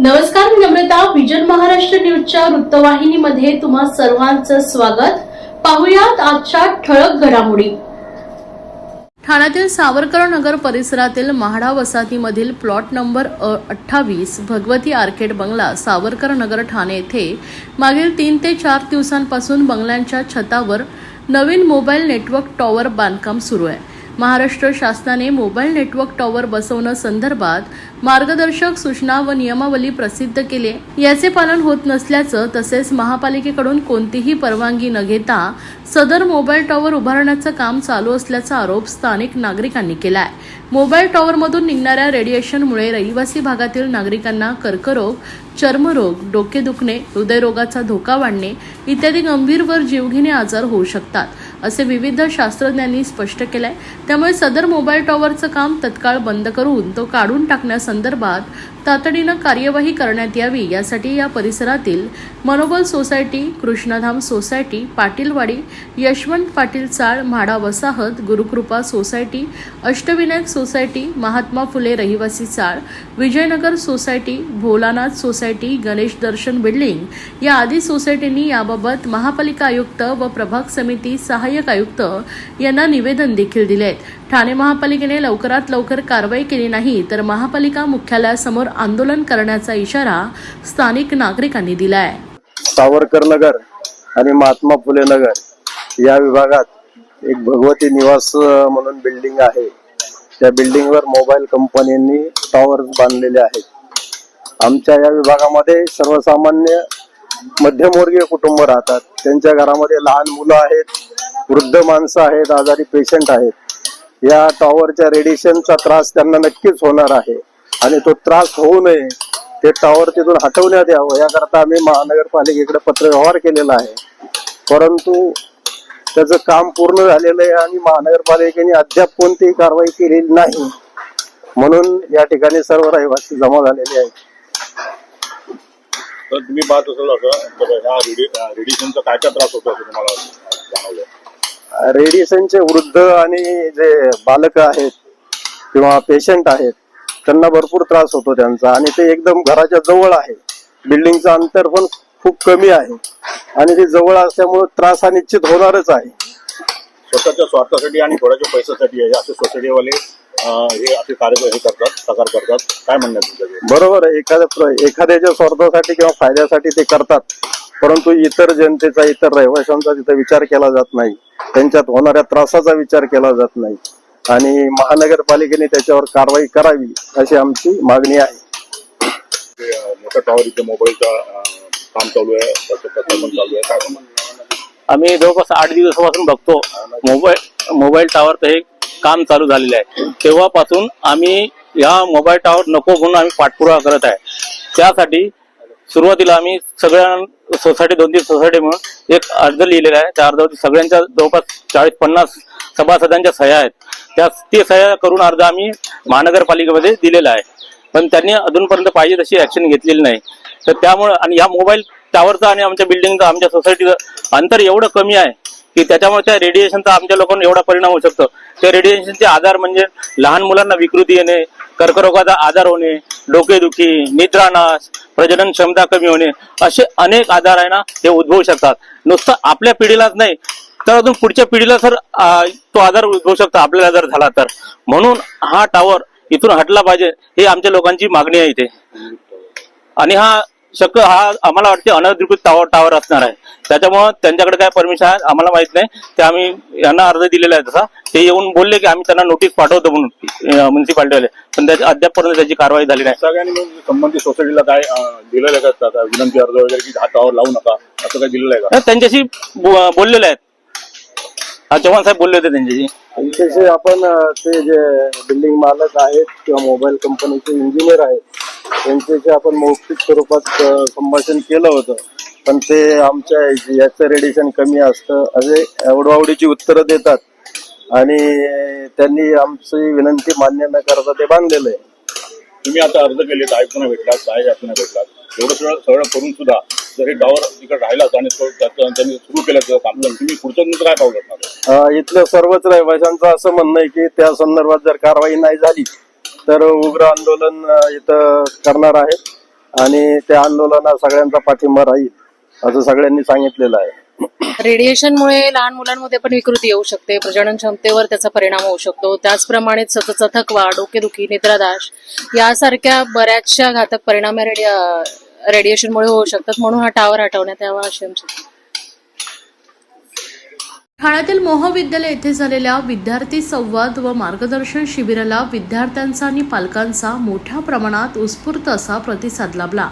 नमस्कार मी नम्रता. विजन महाराष्ट्र न्यूजच्या वृत्तवाहिनीमध्ये तुम्हा सर्वांचं स्वागत. पाहुयात आजच्या ठळक घडामोडी. ठाण्यातील सावरकर नगर परिसरातील म्हाडा वसाहतीमधील प्लॉट नंबर अठ्ठावीस भगवती आर्केड बंगला सावरकर नगर ठाणे येथे मागील तीन ते चार दिवसांपासून बंगल्यांच्या छतावर नवीन मोबाईल नेटवर्क टॉवर बांधकाम सुरू आहे. महाराष्ट्र शासनाने मोबाईल नेटवर्क टॉवर बसवणं संदर्भात मार्गदर्शक सूचना व नियमावली प्रसिद्ध केले. याचे पालन होत नसल्याचं तसेच महापालिकेकडून कोणतीही परवानगी न घेता सदर मोबाईल टॉवर उभारण्याचं काम चालू असल्याचा आरोप स्थानिक नागरिकांनी केला आहे मोबाईल टॉवरमधून निघणाऱ्या रेडिएशनमुळे रहिवासी भागातील नागरिकांना कर्करोग चर्मरोग डोके दुखणे हृदयरोगाचा धोका वाढणे इत्यादी गंभीर वर जीवघेणे आजार होऊ शकतात. असे विविध शास्त्रज्ञांनी स्पष्ट केलंय. त्यामुळे सदर मोबाईल टॉवरचं काम तत्काळ बंद करून तो काढून टाकण्यासंदर्भात तातडीनं कार्यवाही करण्यात यावी यासाठी या परिसरातील मनोबल सोसायटी कृष्णधाम सोसायटी पाटीलवाडी यशवंत पाटील चाळ म्हाडा वसाहत गुरुकृपा सोसायटी अष्टविनायक सोसायटी महात्मा फुले रहिवासी चाळ Vijaynagar society Bholanath society Ganesh Darshan building या आदी सोसायटींनी याबाबत महापालिका आयुक्त व प्रभाग समिती सहाय्यक आयुक्त यांना निवेदन देखील दिले आहेत ठाणे महापालिकेने लवकरात लवकर कारवाई केली नाही तर महापालिका मुख्यालयासमोर आंदोलन करण्याचा इशारा स्थानिक नागरिकांनी दिला आहे सावरकर नगर आणि महात्मा फुले नगर या विभागात एक भगवती निवास म्हणून बिल्डिंग आहे. त्या बिल्डिंगवर मोबाईल कंपन्यांनी टॉवर बांधलेले आहेत. आमच्या या विभागामध्ये सर्वसामान्य मध्यमवर्गीय कुटुंब राहतात. त्यांच्या घरामध्ये लहान मुलं आहेत वृद्ध माणसं आहेत आजारी पेशंट आहेत. या टॉवरच्या रेडिएशनचा त्रास त्यांना नक्कीच होणार आहे. आणि तो त्रास होऊ नये ते टॉवर तिथून हटवण्यात यावं. याकरता आम्ही महानगरपालिकेकडे पत्रव्यवहार केलेला आहे. परंतु त्याचं काम पूर्ण झालेलं आहे आणि महानगरपालिकेने अद्याप कोणतीही कारवाई केलेली नाही. म्हणून या ठिकाणी सर्व रहिवासी जमा झालेले आहेत. तर तुम्ही पाहत असाल असं तर ह्या रेडि- रेडिएशनचा काय काय त्रास होतो तुम्हाला जाणवलं रेडिएशनचे वृद्ध आणि जे बालक आहेत किंवा पेशंट आहेत त्यांना भरपूर त्रास होतो त्यांचा. आणि ते एकदम घराच्या जवळ आहे. बिल्डिंगचं अंतर पण खूप कमी आहे. आणि ते जवळ असल्यामुळे त्रास हा निश्चित होणारच आहे. स्वतःच्या स्वार्थासाठी आणि थोड्याच्या पैशासाठी हे असे सोसायटीवाले हे असे कार्य हे करतात प्रकार करतात. काय म्हणणं आहे बरोबर आहे. एखाद्या एखाद्याच्या स्वार्थासाठी किंवा फायद्यासाठी ते करतात. परंतु इतर जनतेचा इतर रहिवाशांचा तिथे विचार केला जात नाही. त्यांच्यात होणाऱ्या त्रासाचा विचार केला जात नाही. आणि महानगरपालिकेने त्याच्यावर कारवाई करावी अशी आमची मागणी आहे. मोठा टॉवर इथे मोबाईलचा काम चालू आहे त्याचं प्रकल्प पण चालू आहे. काय म्हणणं आम्ही जवळपास आठ दिवसापासून बघतो. मोबाईल मोबाईल टावरचं हे काम चालू झालेलं आहे. तेव्हापासून आम्ही या मोबाईल टावर नको म्हणून आम्ही पाठपुरावा करत आहे. त्यासाठी सुरुवातीला आम्ही सगळ्या सोसायटी दोन तीन सोसायटी म्हणून एक अर्ज लिहिलेला आहे. त्या अर्जावरती सगळ्यांच्या जवळपास चाळीस पन्नास सभासदांच्या सह्या आहेत. त्या ते सह्या करून अर्ज आम्ही महानगरपालिकेमध्ये दिलेला आहे. पण त्यांनी अजूनपर्यंत पाहिजे तशी ऍक्शन घेतलेली नाही. तर त्यामुळे आणि या मोबाईल टावरचं आणि आमच्या बिल्डिंगचं आमच्या सोसायटीचं अंतर एवढं कमी आहे की त्याच्यामुळे त्या रेडिएशनचा आमच्या लोकांना एवढा परिणाम होऊ शकतो. त्या रेडिएशनचे आजार म्हणजे लहान मुलांना विकृती येणे कर्करोगाचा आजार होणे डोकेदुखी निद्रानाश प्रजनन क्षमता कमी होणे असे अनेक आजार आहे ना हे उद्भवू शकतात. नुसतं आपल्या पिढीलाच नाही तर अजून पुढच्या पिढीला आ, तो आजार उद्भवू शकतो आपल्याला जर झाला तर. म्हणून हा टावर इथून हटला पाहिजे ही आमच्या लोकांची मागणी आहे इथे. आणि हा शक्य हा आम्हाला वाटते अनधिकृत टावर टावर असणार आहे. त्याच्यामुळं त्यांच्याकडे काय परमिशन आहे आम्हाला माहीत नाही. ते आम्ही यांना अर्ज दिलेला आहे तसा. ते येऊन बोलले की आम्ही त्यांना नोटीस पाठवतो म्हणून म्युन्सिपाल्टीवाले पण त्याच्या अद्यापपर्यंत त्याची कारवाई झाली नाही. सगळ्यांनी संबंधित सोसायटीला काय दिलेलं आहे का? विनंती अर्ज वगैरे की हा टॉवर लावू नका असं काय दिलेलं आहे का? त्यांच्याशी बोललेले आहेत हा चव्हाण साहेब बोलले होते त्यांच्याशी. त्यांच्याशी आपण ते जे बिल्डिंग मालक आहेत किंवा मोबाईल कंपनीचे इंजिनियर आहेत त्यांच्याशी आपण मौखिक स्वरूपात संभाषण केलं होतं पण ते आमच्या याचं रेडिएशन कमी असतं. असे एवढवावडीची उत्तरं देतात. आणि त्यांनी आमची विनंती मान्य न करता ते बांधलेलं आहे. तुम्ही आता अर्ज केले आयुक्तांना भेटलात सहाय्यक आयुक्तांना भेटलात. एवढं सगळं सगळं करून सुद्धा जर हे टॉवर तिकडे राहिलाच आणि त्यांनी सुरू केलं तर काम तुम्ही पुढचं नंतर काय पाहू शकणार अं, इथल्या सर्वच रहिवाशांचं असं म्हणणं आहे की त्या संदर्भात जर कारवाई नाही झाली तर उग्र आंदोलन इथं करणार आहे आणि त्या आंदोलनात सगळ्यांचा पाठिंबा राहील असं सगळ्यांनी सांगितलेलं आहे. रेडिएशनमुळे लहान मुलांमध्ये पण विकृती येऊ शकते. प्रजनन क्षमतेवर त्याचा परिणाम होऊ शकतो. त्याचप्रमाणे सतत थकवा डोकेदुखी निद्रादाश यासारख्या बऱ्याचशा घातक परिणाम या रेडिया- रेडिएशनमुळे होऊ शकतात. म्हणून हा टावर हटवण्यात यावा अशी आमची ठाण्यातील महाविद्यालय येथे झालेल्या विद्यार्थी संवाद व मार्गदर्शन शिबिराला विद्यार्थ्यांचा आणि पालकांचा मोठ्या प्रमाणात उत्स्फूर्त असा प्रतिसाद लाभला.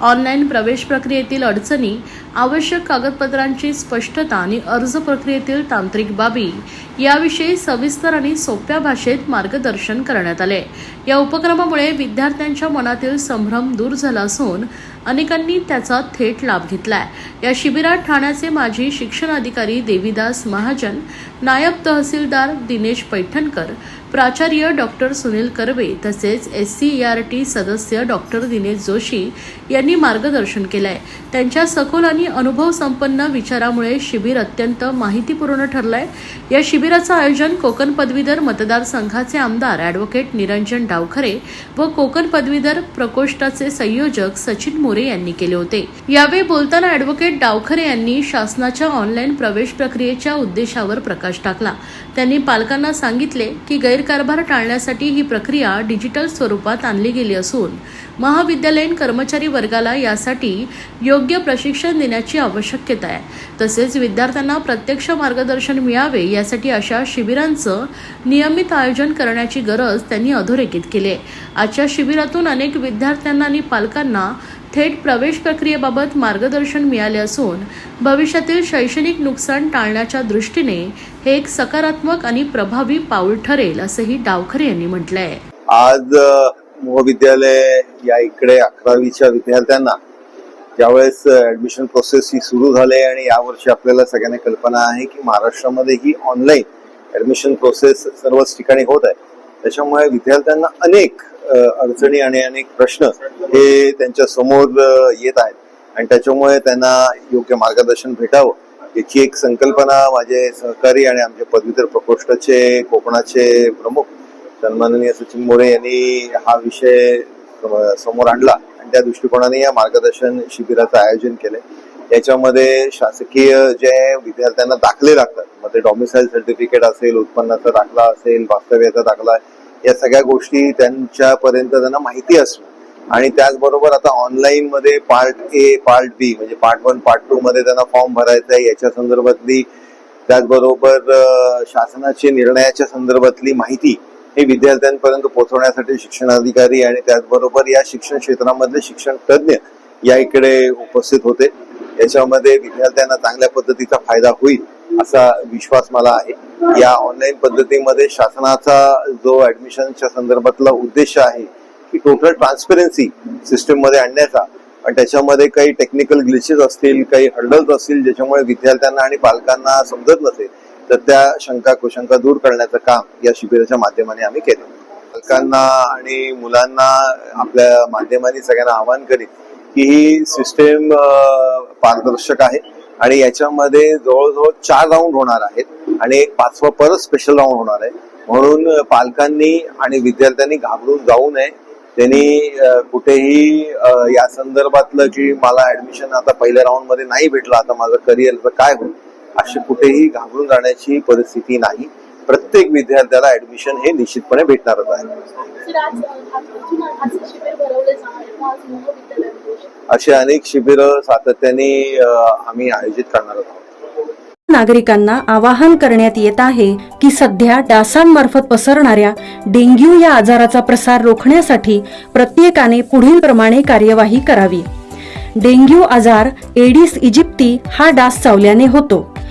ऑनलाईन प्रवेश प्रक्रियेतील अडचणी आवश्यक कागदपत्रांची स्पष्टता आणि अर्ज प्रक्रियेतील तांत्रिक बाबी याविषयी सविस्तर आणि सोप्या भाषेत मार्गदर्शन करण्यात आले. या उपक्रमामुळे विद्यार्थ्यांच्या मनातील संभ्रम दूर झाला असून अनेकांनी त्याचा थेट लाभ घेतलाय. या शिबिरात ठाण्याचे माजी शिक्षण अधिकारी देवीदास महाजन नायब तहसीलदार दिनेश पैठणकर प्राचार्य डॉक्टर सुनील कर्वे तसेच एस सी आर टी सदस्य डॉक्टर दिनेश जोशी यांनी मार्गदर्शन केलंय. त्यांच्या सखोल आणि अनुभव संपन्न विचारामुळे शिबिर अत्यंत माहितीपूर्ण ठरलंय. या शिबिराचं आयोजन कोकण पदवीधर मतदारसंघाचे आमदार ॲडव्होकेट निरंजन डावखरे व कोकण पदवीधर प्रकोष्ठाचे संयोजक सचिन मोरे यांनी केले होते. यावेळी बोलताना ॲडव्होकेट डावखरे यांनी शासनाच्या ऑनलाईन प्रवेश प्रक्रियेच्या उद्देशावर प्रकाश टाकला. त्यांनी पालकांना सांगितले की गैर गैरकारभार टाळण्यासाठी ही प्रक्रिया डिजिटल स्वरूपात आणली गेली असून महाविद्यालयीन कर्मचारी वर्गाला यासाठी योग्य प्रशिक्षण देण्याची आवश्यकता आहे. तसेच विद्यार्थ्यांना प्रत्यक्ष मार्गदर्शन मिळावे यासाठी अशा शिबिरांचं नियमित आयोजन करण्याची गरज त्यांनी अधोरेखित केली आहे. आजच्या शिबिरातून अनेक विद्यार्थ्यांना आणि पालकांना थेट प्रवेश प्रक्रियेबाबत मार्गदर्शन मिळाले असून भविष्यातील शैक्षणिक नुकसान टाळण्याच्या दृष्टीने हे एक सकारात्मक आणि प्रभावी पाऊल ठरेल असंही डावखरे यांनी म्हटलं आहे आज महाविद्यालय या इकडे अकरावीच्या विद्यार्थ्यांना ज्यावेळेस ऍडमिशन प्रोसेस ही सुरू झाली आणि यावर्षी आपल्याला सगळ्यांना कल्पना आहे की महाराष्ट्रामध्ये ही ऑनलाईन ऍडमिशन प्रोसेस सर्वच ठिकाणी होत आहे. त्याच्यामुळे विद्यार्थ्यांना अनेक अडचणी आणि अनेक प्रश्न हे त्यांच्यासमोर येत आहेत. आणि त्याच्यामुळे त्यांना योग्य मार्गदर्शन भेटावं. याची एक संकल्पना माझे सहकारी आणि आमचे पदवीधर प्रकोष्ठाचे कोकणाचे प्रमुख सन्माननीय सचिन मोरे यांनी हा विषय समोर आणला. आणि त्या दृष्टिकोनाने या मार्गदर्शन शिबिराचं आयोजन केलं याच्यामध्ये शासकीय जे विद्यार्थ्यांना दाखले लागतात मग ते डॉमिसाईल सर्टिफिकेट असेल उत्पन्नाचा दाखला असेल वास्तव्याचा दाखला या सगळ्या गोष्टी त्यांच्यापर्यंत त्यांना माहिती असू आणि त्याचबरोबर आता ऑनलाईन मध्ये पार्ट ए पार्ट बी म्हणजे पार्ट वन पार्ट टू मध्ये त्यांना फॉर्म भरायचा आहे. याच्या संदर्भातली त्याचबरोबर शासनाचे निर्णयाच्या संदर्भातली माहिती हे विद्यार्थ्यांपर्यंत पोहोचवण्यासाठी शिक्षणाधिकारी आणि त्याचबरोबर या शिक्षण क्षेत्रामधले शिक्षण तज्ज्ञ या इकडे उपस्थित होते. याच्यामध्ये विद्यार्थ्यांना चांगल्या पद्धतीचा फायदा होईल असा विश्वास मला आहे. या ऑनलाईन पद्धतीमध्ये शासनाचा जो ऍडमिशनच्या संदर्भातला उद्देश आहे की टोटल ट्रान्सपरन्सी सिस्टीममध्ये आणण्याचा. आणि त्याच्यामध्ये काही टेक्निकल ग्लिचेस असतील काही हर्डल्स असतील ज्याच्यामुळे विद्यार्थ्यांना आणि पालकांना समजत नसेल तर त्या शंका कुशंका दूर करण्याचं काम या शिबिराच्या माध्यमाने आम्ही केलं. पालकांना आणि मुलांना आपल्या माध्यमाने सगळ्यांना आवाहन करीत की ही सिस्टेम पारदर्शक आहे. आणि याच्यामध्ये जवळजवळ चार राऊंड होणार आहेत. आणि एक पाचवा परत स्पेशल राऊंड होणार आहे. म्हणून पालकांनी आणि विद्यार्थ्यांनी घाबरून जाऊ नये. त्यांनी कुठेही या संदर्भातलं की मला ऍडमिशन आता पहिल्या राऊंडमध्ये नाही भेटलं आता माझं करिअरचं काय होईल अशी कुठेही घाबरून जाण्याची परिस्थिती नाही. प्रत्येक विद्यार्थ्याला ऍडमिशन हे निश्चितपणे भेटणारच आहे. असे अनेक शिबिरं सातत्याने आम्ही आयोजित करणार आहोत. नागरिकांना आवाहन करण्यात येत आहे की सध्या डासांमार्फत पसरणाऱ्या डेंग्यू या आजाराचा प्रसार रोखण्यासाठी प्रत्येकाने पुढील प्रमाणे कार्यवाही करावी. डेंग्यू आजार एडिस इजिप्ती हा डास चावल्याने होतो.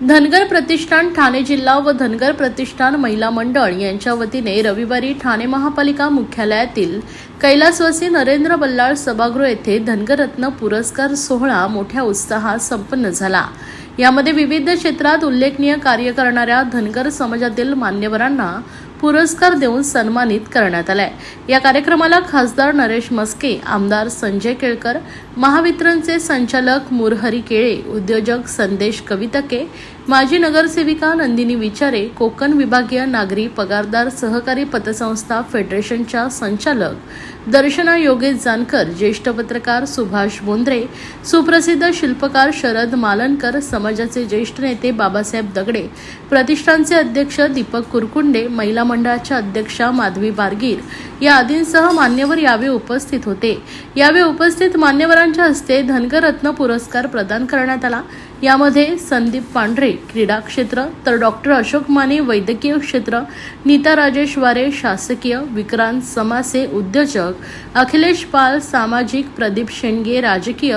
धनगर प्रतिष्ठान ठाणे जिल्हा व धनगर प्रतिष्ठान महिला मंडळ यांच्या वतीने रविवारी ठाणे महापालिका मुख्यालयातील कैलासवासी नरेंद्र बल्लाळ सभागृह येथे धनगररत्न पुरस्कार सोहळा मोठ्या उत्साहात संपन्न झाला. यामध्ये विविध क्षेत्रात उल्लेखनीय कार्य करणाऱ्या धनगर समाजातील मान्यवरांना पुरस्कार देऊन सन्मानित करण्यात आलाय. या कार्यक्रमाला खासदार नरेश मस्के आमदार संजय केळकर महावितरणचे संचालक मुरहरी केळे उद्योजक संदेश कवितके माजी नगरसेविका नंदिनी विचारे कोकण विभागीय नागरी पगारदार सहकारी पतसंस्था फेडरेशनच्या संचालक दर्शना योगेश जानकर ज्येष्ठ पत्रकार सुभाष बोंद्रे सुप्रसिद्ध शिल्पकार शरद मालनकर समाजाचे ज्येष्ठ नेते बाबासाहेब दगडे प्रतिष्ठानचे अध्यक्ष दीपक कुरकुंडे महिला मंडळाच्या अध्यक्षा माधवी बारगीर या आदींसह मान्यवर यावेळी उपस्थित होते. यावेळी उपस्थित मान्यवरांच्या हस्ते धनगर रत्न पुरस्कार प्रदान करण्यात आला. यामध्ये संदीप पांढरे क्रीडा क्षेत्र तर डॉक्टर अशोक माने वैद्यकीय क्षेत्र नीता राजेश वारे शासकीय विक्रांत समासे उद्योजक अखिलेश पाल सामाजिक प्रदीप शेंडगे राजकीय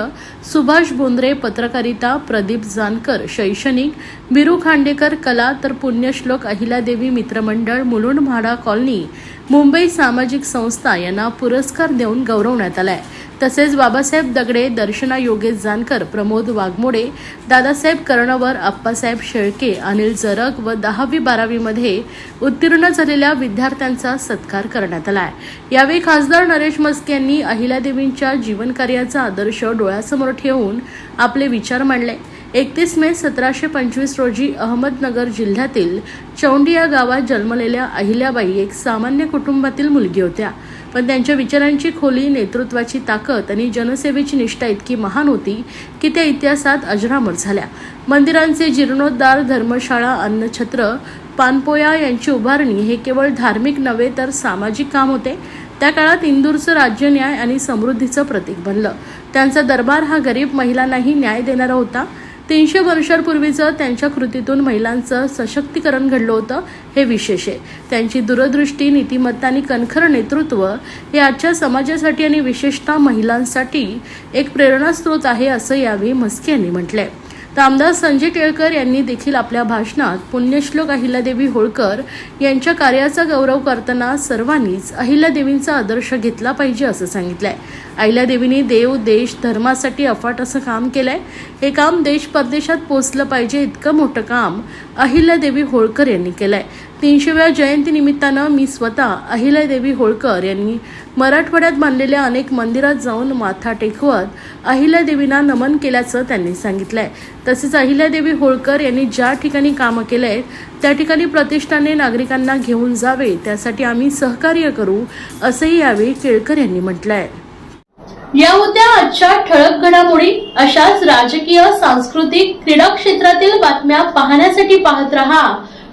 सुभाष बोंद्रे पत्रकारिता प्रदीप जानकर शैक्षणिक बिरू खांडेकर कला तर पुण्यश्लोक अहिल्यादेवी मित्रमंडळ मुलुंड म्हाडा कॉलनी मुंबई सामाजिक संस्था यांना पुरस्कार देऊन गौरवण्यात आलाय. तसेच बाबासाहेब दगडे दर्शना योगेश जानकर प्रमोद वाघमोडे दादासाहेब कर्णवर आप्पासाहेब शेळके अनिल जरग व दहावी बारावीमध्ये उत्तीर्ण झालेल्या विद्यार्थ्यांचा सत्कार करण्यात आला आहे. यावेळी खासदार नरेश मस्के यांनी अहिल्यादेवींच्या जीवनकार्याचा आदर्श डोळ्यासमोर ठेवून आपले विचार मांडले. एकतीस मे सतराशे पंचवीस रोजी अहमदनगर जिल्ह्यातील चौंडी या गावात जन्मलेल्या अहिल्याबाई एक सामान्य कुटुंबातील मुलगी होत्या. पण त्यांच्या विचारांची खोली नेतृत्वाची ताकद आणि जनसेवेची निष्ठा इतकी महान होती की त्या इतिहासात अजरामर झाल्या. मंदिरांचे जीर्णोद्धार धर्मशाळा अन्नछत्र पानपोया यांची उभारणी हे केवळ धार्मिक नव्हे तर सामाजिक काम होते. त्या काळात इंदूरचं राज्य न्याय आणि समृद्धीचं प्रतीक बनलं. त्यांचा दरबार हा गरीब महिलांनाही न्याय देणारा होता. तीनशे वर्षांपूर्वीचं त्यांच्या कृतीतून महिलांचं सशक्तीकरण घडलं होतं हे विशेष आहे. त्यांची दूरदृष्टी नीतिमत्ता आणि कणखर नेतृत्व हे आजच्या समाजासाठी आणि विशेषतः महिलांसाठी एक प्रेरणास्रोत आहे असं यावेळी म्हस्के यांनी म्हटलंय. तर आमदार संजय केळकर यांनी देखील आपल्या भाषणात पुण्यश्लोक अहिल्यादेवी होळकर यांच्या कार्याचा गौरव करताना सर्वांनीच अहिल्यादेवींचा आदर्श घेतला पाहिजे असं सांगितलंय. अहिल्यादेवींनी देव देश धर्मासाठी अफाट असं काम केलंय. हे काम देश परदेशात पोचलं पाहिजे इतकं मोठं काम अहिल्यादेवी होळकर यांनी केलंय. तीनशेव्या जयंती निमित्तानं मी स्वतः अहिल्यादेवी होळकर यांनी मराठवाड्यात बांधलेल्या अनेक मंदिरात जाऊन माथा टेकवत अहिल्यादेवींना नमन केल्याचं त्यांनी सांगितलंय. तसेच अहिल्यादेवी होळकर यांनी ज्या ठिकाणी कामं केलंय त्या ठिकाणी प्रतिष्ठाने नागरिकांना घेऊन जावे त्यासाठी आम्ही सहकार्य करू असंही यावेळी केळकर यांनी म्हटलंय. या होत्या आजच्या ठळक घडामोडी अशाच राजकीय सांस्कृतिक क्रीडा क्षेत्रातील बातम्या पाहण्यासाठी पाहत रहा.